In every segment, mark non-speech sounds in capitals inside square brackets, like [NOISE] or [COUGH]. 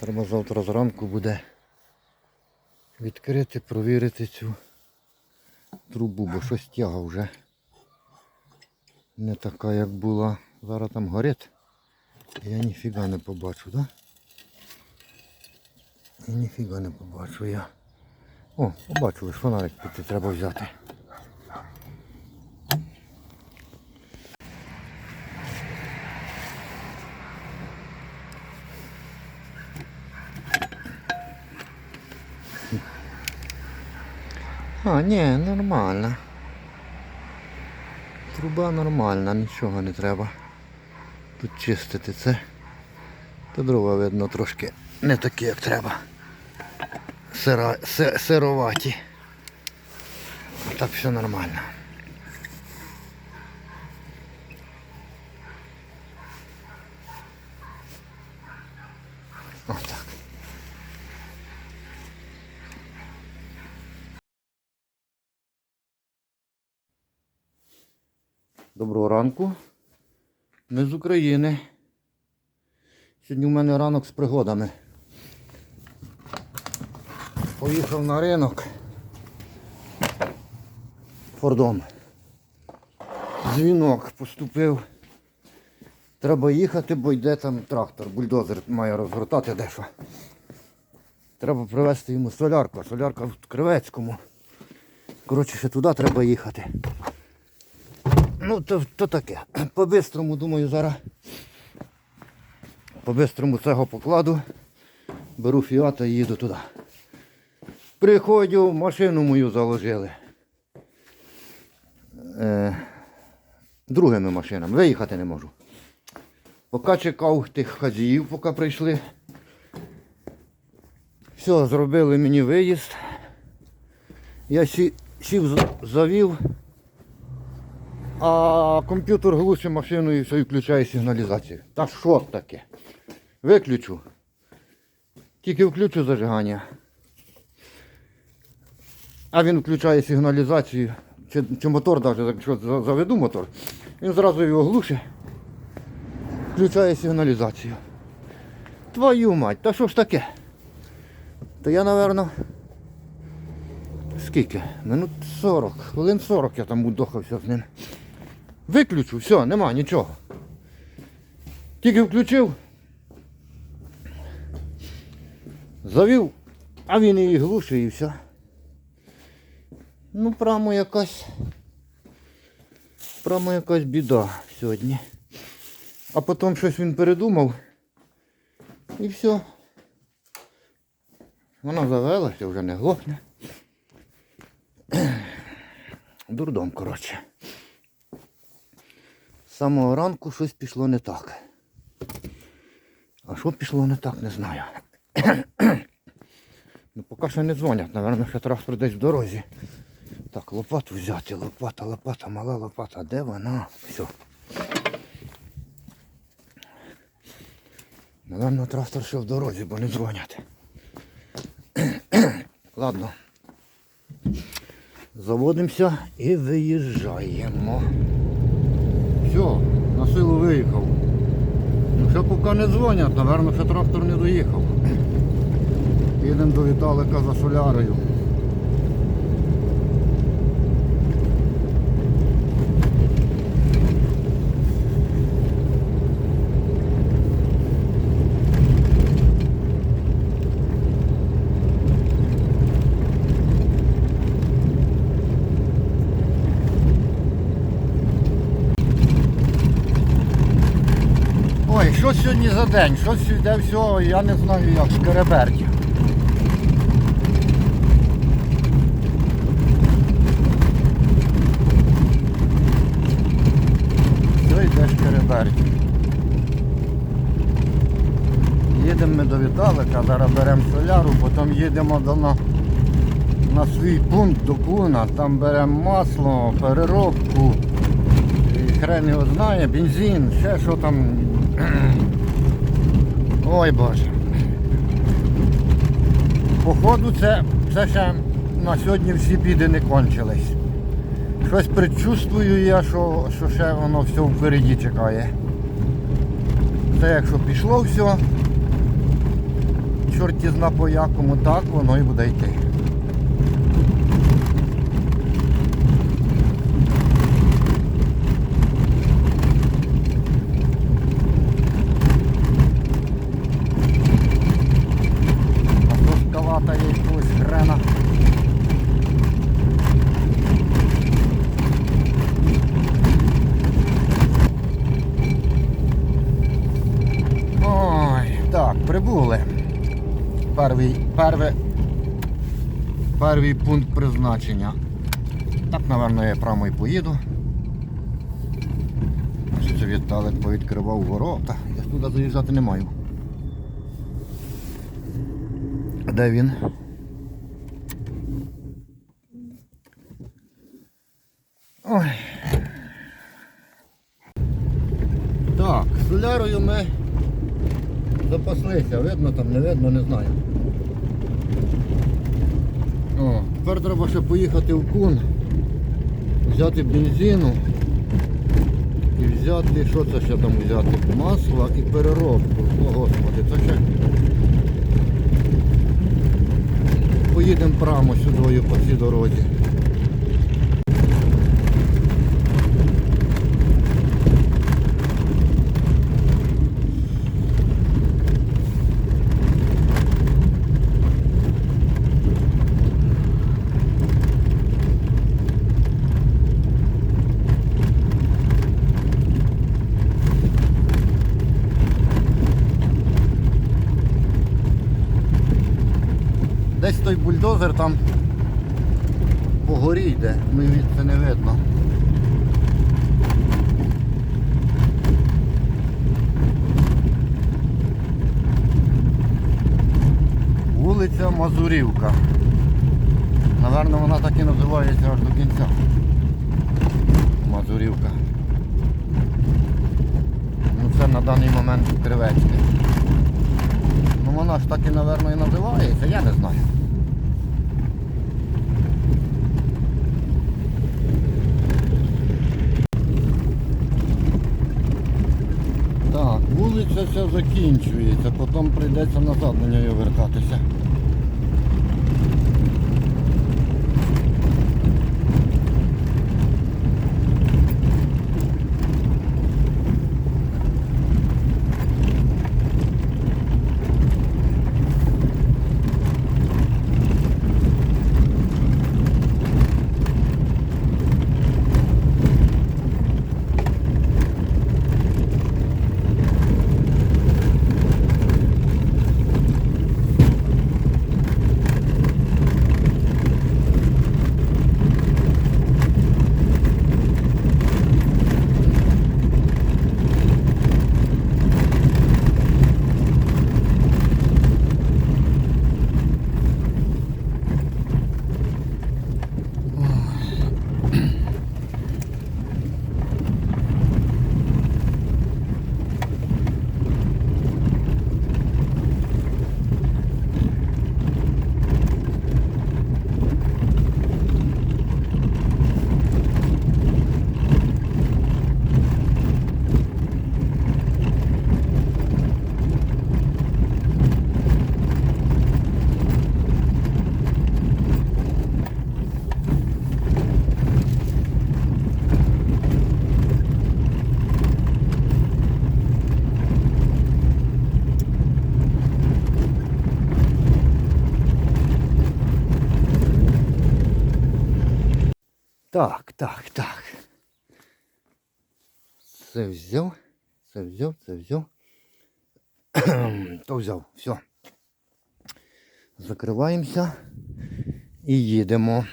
Треба завтра зранку буде відкрити, провірити цю трубу, бо щось тяга вже не така, як була. Зараз там горить. Я ніфіга не побачу, так? Я ніфіга не побачу я. О, побачу, лиш фонарик піти треба взяти. А, ні, нормально. Труба нормальна, нічого не треба. Тут чистити це. Та дрова видно трошки не такі, як треба. Сира, си- сироваті. Так все нормально. Ранку. Ми з України. Сьогодні у мене ранок з пригодами. Поїхав на ринок. Фордом. Дзвінок поступив. Треба їхати, бо йде там трактор, бульдозер має розгортати дещо. Треба привезти йому солярку, солярка в Кривецькому. Коротше, ще туди треба їхати. Ну, то, то таке. [CLEARS THROAT] По-бистрому, думаю, зараз. По-бистрому цього покладу. Беру фіата і їду туди. Приходжу, машину мою заложили. Е, другими машинами. Виїхати не можу. Поки чекав тих хазіїв, поки прийшли. Все, зробили мені виїзд. Я сі, сів, завів, а комп'ютер глушить машину і все і включає сигналізацію. Та що таке? Виключу. Тільки включу зажигання. А він включає сигналізацію. Чи, чи мотор навіть, якщо заведу мотор, він зразу його глушить. Включає сигналізацію. Твою мать, та що ж таке? То я, напевно, скільки? Минут 40, хвилин 40 я там удохався з ним. Виключу, все, нема нічого. Тільки включив. Завів, а він її глушить і все. Ну, прямо якась. Прямо якась біда сьогодні. А потім щось він передумав. І все. Вона завелася, вже не глохне. [CLEARS THROAT] Дурдом, коротше. З самого ранку щось пішло не так. А що пішло не так, не знаю. ну поки що не дзвонять, напевно, ще трактор десь в дорозі. Так, лопату взяти, лопата, лопата, мала лопата, де вона? Все. Напевно, трактор ще в дорозі, бо не дзвонять. Ладно. Заводимося і виїжджаємо. Все, на силу виїхав. Ну ще поки не дзвонять, напевно, ще трактор не доїхав. Їдемо до Віталика за солярою. Ой, що сьогодні за день? Щось йде всього, я не знаю як, шкереберть. Все йде шкереберть. Їдемо ми до Віталика, зараз беремо соляру, потім їдемо до на, на свій пункт до Куна, там беремо масло, переробку. І хрен його знає, бензин, ще що там. [CLEARS THROAT] Ой Боже. Походу це, це ще на сьогодні всі біди не кончились. Щось предчувствую я, що, що ще воно все впереді чекає. Це якщо пішло все, чорті зна по якому, так воно і буде йти. А то шкалата є якогось хрена. Ой, так, прибули. Перший, перве, перший пункт призначення. Так, напевно, я прямо і поїду. Це Віталик повідкривав ворота. Я туди заїжджати не маю. Де він? Ой. Так, солярою ми запаслися, видно там, не видно, не знаю. О, тепер треба ще поїхати в кун, взяти бензину і взяти, що це ще там взяти? Масло і переробку. О господи, це ще. Поїдемо прямо сюди по цій дорозі. Десь той бульдозер там по горі йде, ну це не видно. Вулиця Мазурівка. Наверно, вона так і називається аж до кінця. Мазурівка. Ну це на даний момент Кривецьке. Ну вона ж так і, напевно, і називається, я не знаю. Так, все закінчується, потім прийдеться назад на нього вертатися. Так, так, так. Це взяв, це взяв, це взяв. [CLEARS THROAT] То взяв, все. Закриваємося і їдемо.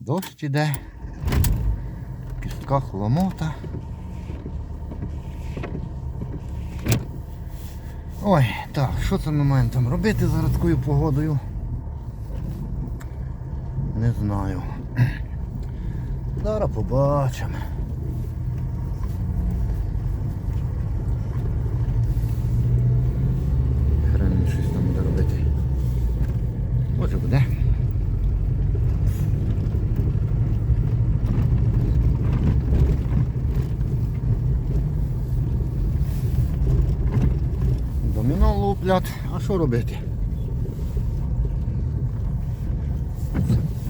Дощ іде. В кістках ломота. Ой, так, що це ми маємо там робити зараз такою погодою? Не знаю. Зараз побачимо. Хрен щось там буде робити. Може буде. Доміно луплять. А що робити?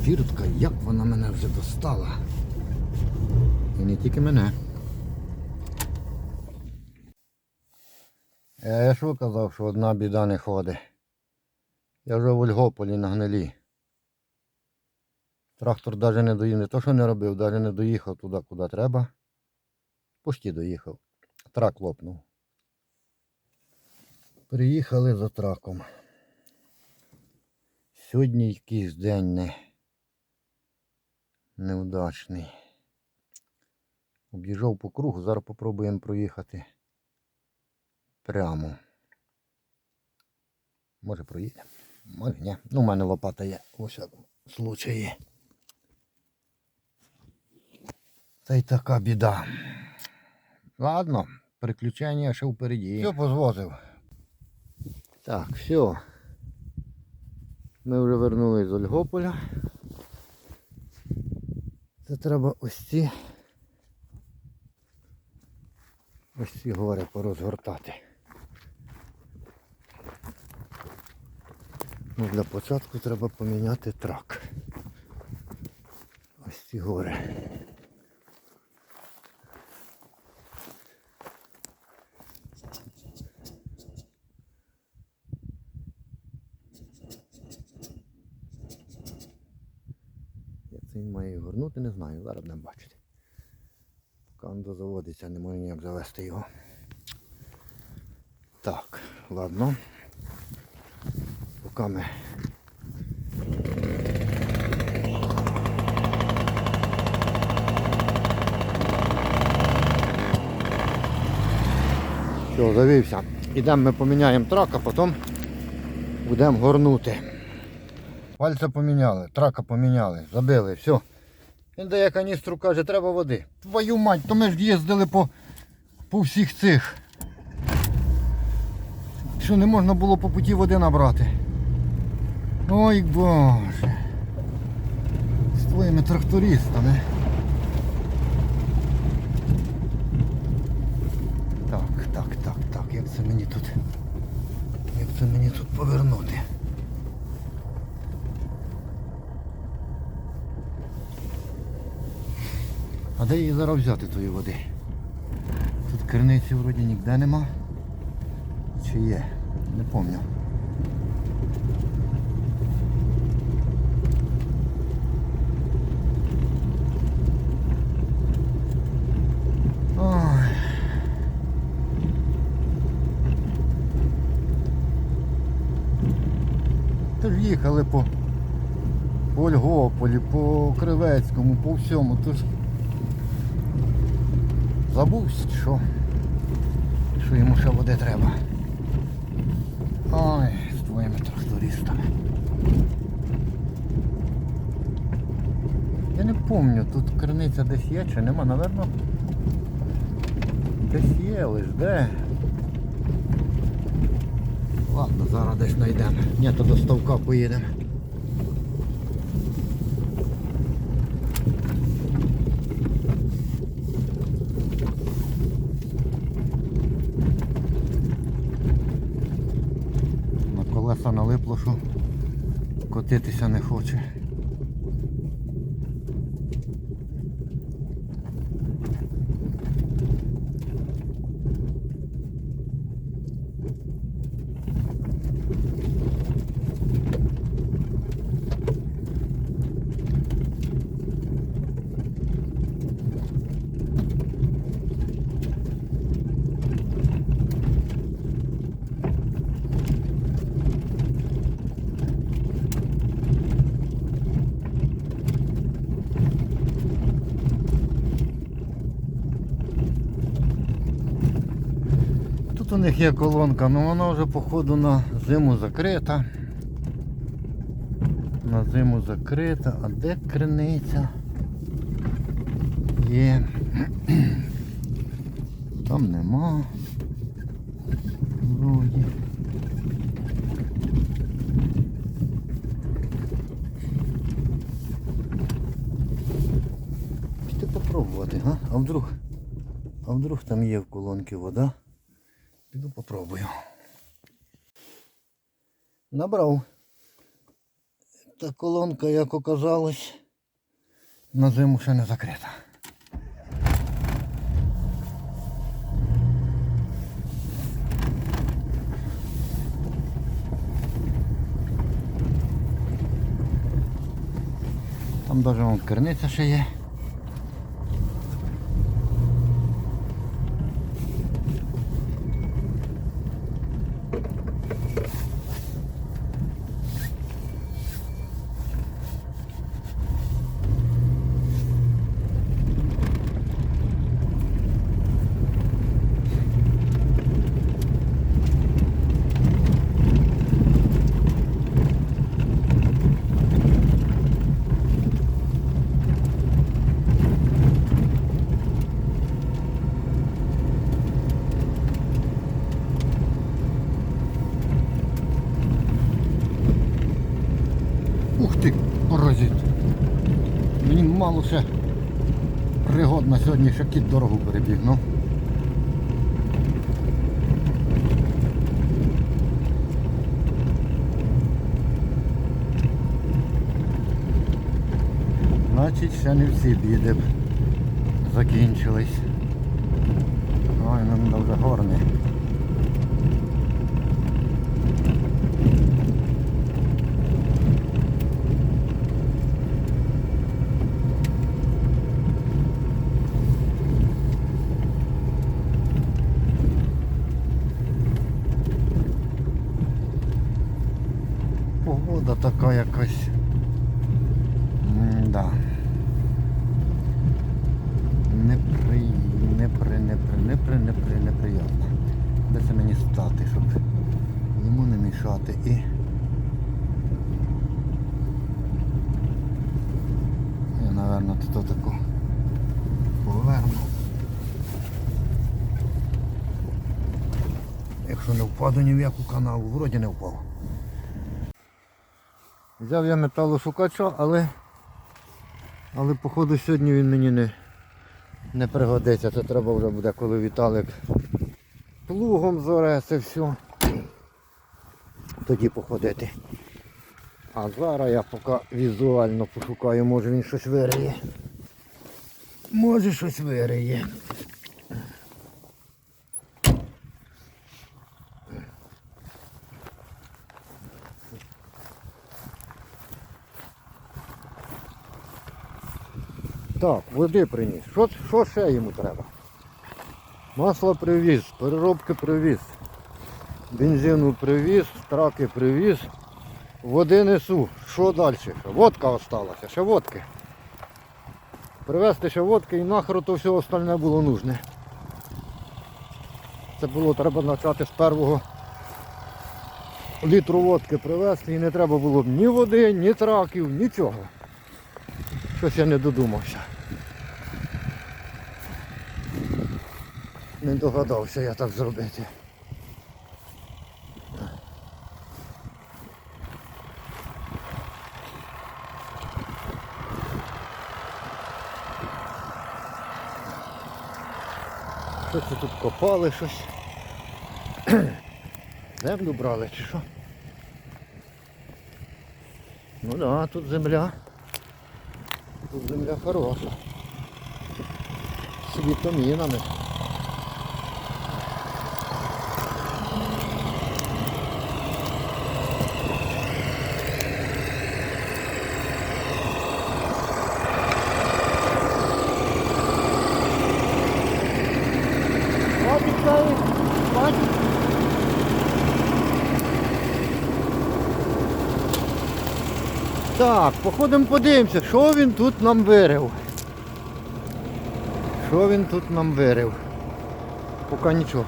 Фіртка, як вона мене вже достала. І не тільки мене. Е, Я що казав, що одна біда не ходить. Я вже в Ольгополі на гнилі. Трактор навіть не доїхав, не то, що не робив, навіть не доїхав туди, куди треба. Почти доїхав. Трак лопнув. Приїхали за траком. Сьогодні якийсь день не... невдачний. Об'їжджав по кругу, зараз попробуємо проїхати прямо. Може проїдемо. Може ні. Ну, у мене лопата є у всякому случаї. Та й така біда. Ладно, приключення ще впереді. Все позвозив. Так, все. Ми вже вернулись з Ольгополя. Це треба ось ці. Ось ці гори порозгортати. Ну, для початку треба поміняти трак. Ось ці гори. Як це він має горнути, не знаю, зараз будемо бачити. Поки він дозаводиться, не можу ніяк завести його. Так, ладно. Поки ми. Все, завівся. Ідемо ми поміняємо трак, а потім будемо горнути. Пальця поміняли, трака поміняли, забили, все. Він дає каністру, каже, треба води. Твою мать, то ми ж їздили по, по всіх цих. Що не можна було по путі води набрати. Ой боже. З твоїми трактористами. Так, так, так, так, як це мені тут. Як це мені тут повернути? А де її зараз взяти тої води? Тут криниці вроді ніде нема. Чи є? Не пам'ятаю. Їхали по, по Ольгополі, по Кривецькому, по всьому. Тож забувся, що, що йому ще води треба. Ой, з твоїми трактористами. Я не пам'ятаю, тут криниця десь є чи нема, напевно. Десь є лиш, де? Ладно, зараз десь знайдемо. Ні, то до ставка поїдемо. На колеса налипло, що котитися не хоче. Тут у є колонка, але вона вже походу на зиму закрита. На зиму закрита. А де криниця? Є. Там нема. Вроді. Піти попробувати, га? А вдруг? А вдруг там є в колонці вода? Піду попробую. Набрав. Та колонка, як оказалось, на зиму ще не закрита. Там даже вон керниця ще є. Ще кіт дорогу перебіг, ну. Значить, ще не всі біди закінчились. Ой, нам дуже горний. Погода така якась. Да. Непри... Непри... Непри... Непри... Непри... Неприємно. Де це мені стати, щоб йому не мішати і. Я, напевно, тут таку поверну. Якщо не впаду ні в яку канаву, вроді не впав. Взяв я металошукача, але але походу сьогодні він мені не, не пригодиться. Це треба вже буде, коли Віталик плугом зоре це все. Тоді походити. А зараз я поки візуально пошукаю, може він щось вириє. Може щось вириє. Так, води приніс. Що, що ще йому треба? Масло привіз, переробки привіз, бензину привіз, траки привіз, води несу. Що далі? Водка осталася, ще водки. Привезти ще водки і нахер то все остальне було нужне. Це було треба почати з першого літру водки привезти і не треба було б ні води, ні траків, нічого. Щось я не додумався. Не догадався я так зробити. Що це тут копали щось? [CLEARS THROAT] Землю брали чи що? Ну да, тут земля. Тут земля хороша. З вітамінами. Так, походимо подивимося, що він тут нам вирив. Що він тут нам вирив? Поки нічого.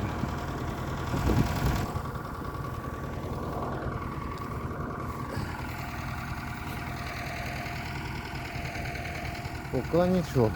Поки нічого.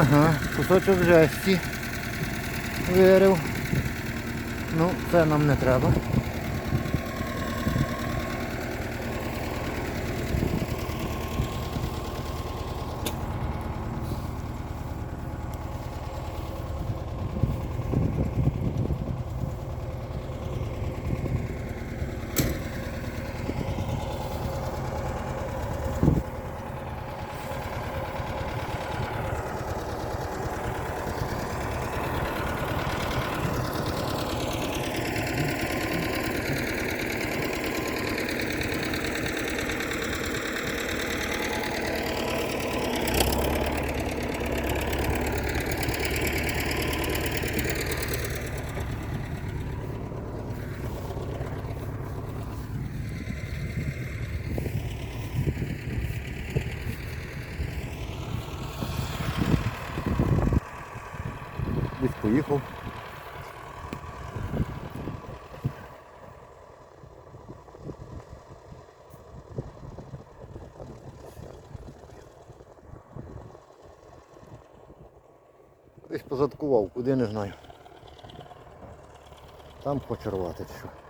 Ага, кусочок жесті. Вирив. Ну, це нам не треба. Десь поїхав. Десь позадкував, куди не знаю. Там хоче рвати що.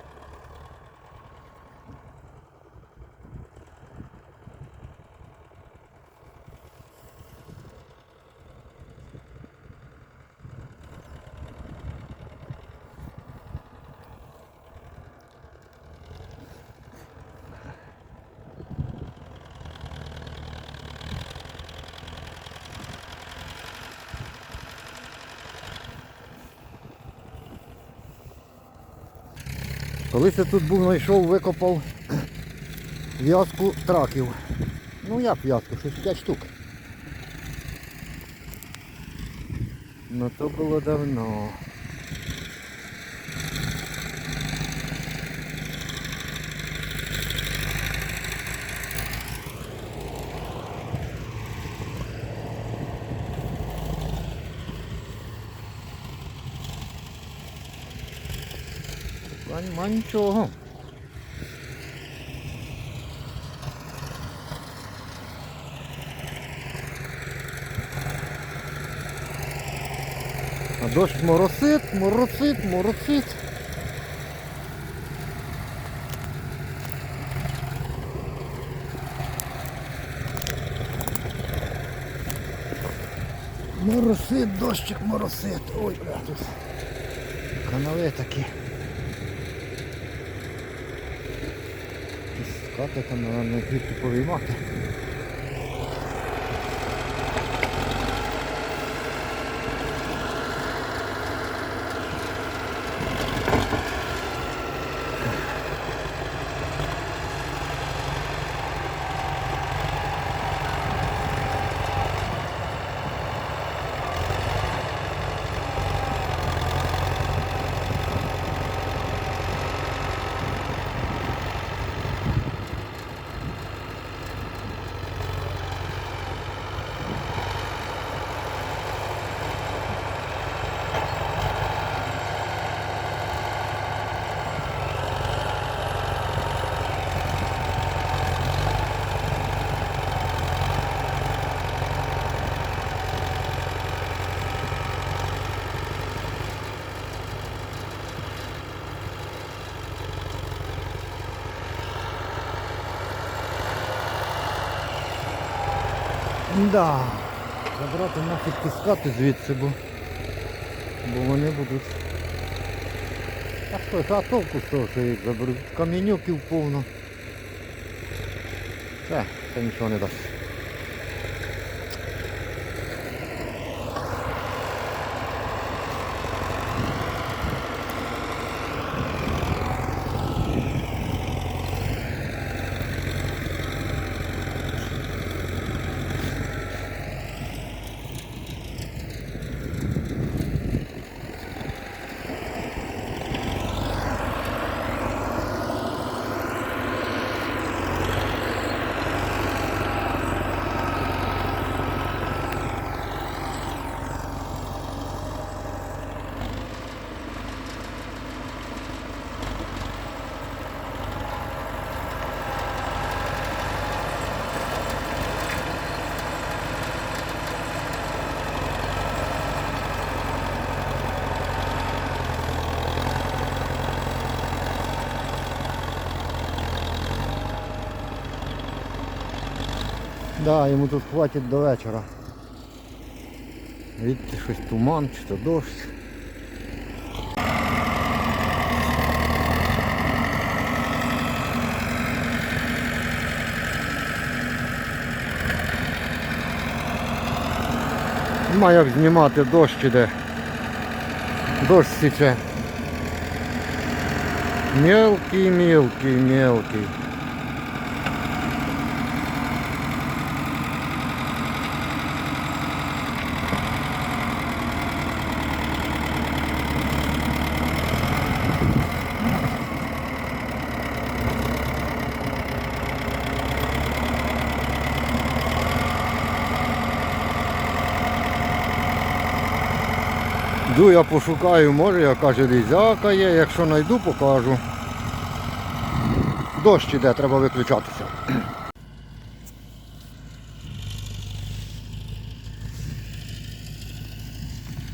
Колись я тут був, знайшов, викопав в'язку траків. Ну як в'язку, щось 5 штук. Ну то було давно. Нема нічого. А дощ моросит, моросит, моросит. Моросит, дощик моросит. Ой, бля, тут канави такі. Скати там, напевно, звідти повіймати. Да. Забрати нафіг піскати звідси, бо, бо вони будуть. А що, а толку з того, що їх заберуть? Камінюків повно. Це, це нічого не дасть. Да, йому тут хватить до вечора. Відти щось туман чи то дощ. Нема як знімати дощ іде. Дощ січе. Мелкий, мелкий, мелкий. Я пошукаю, може яка железяка є, якщо знайду, покажу. Дощ іде, треба виключатися.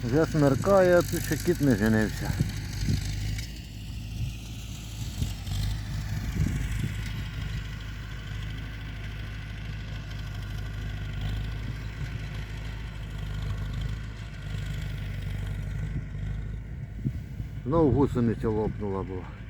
Вже смеркає, тут ще кіт не женився. Знову гусениця лопнула була.